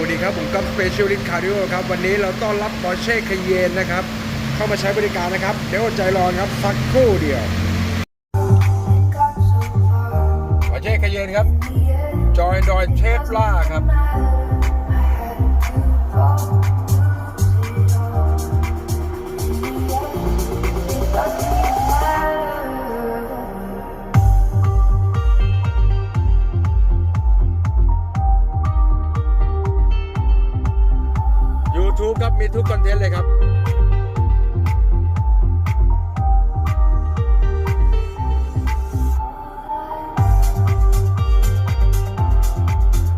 วัสดีครับ ผมก๊อฟสเปเชียลลิสต์คาร์ดิโอครับ วันนี้เราต้อนรับปอร์เช่คเยนนะครับ เข้ามาใช้บริการนะครับ เดี๋ยวอดใจรอครับ สักครู่เดียวปอร์เช่คเยนครับ จอยดอยเทสลาครับ YouTube ครับ มีทุกคอนเทนต์เลยครับ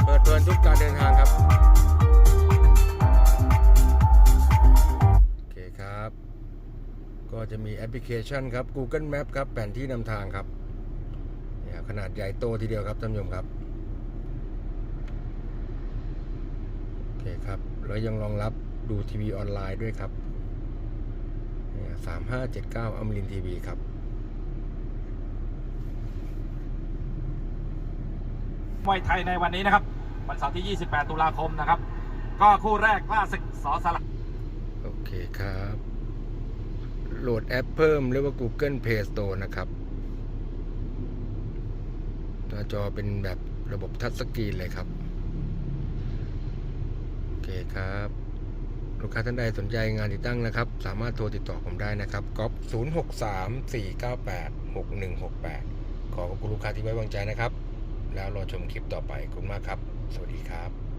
เปิดเพลินทุกการเดินทางครับ โอเคครับ ก็จะมีแอปพลิเคชันครับ Google Map ครับ แผนที่นำทางครับเนี่ยขนาดใหญ่โตทีเดียวครับท่านผู้ชมครับ โอ เคครับ แล้วยังรองรับดูทีวีออนไลน์ด้วยครับสามห้าเจ็ดเก้าอมรินทีวีครับ มวยไทยในวันนี้นะครับ วันเสาร์ที่ 28 ตุลาคมนะครับ ก็คู่แรกล่าศึกสอสลักโอเคครับ โหลดแอปเพิ่มเรียกว่า Google Play Store นะครับหน้าจอเป็นแบบระบบทัชสกรีนเลยครับโอเคครับ ลูกค้าท่านใดสนใจงานติดตั้งนะครับ สามารถโทรติดต่อผมได้นะครับก๊อฟ063 498 6168 ขอขอบคุณลูกค้าที่ไว้วางใจนะครับ แล้วรอชมคลิปต่อไปขอบคุณมากครับ สวัสดีครับ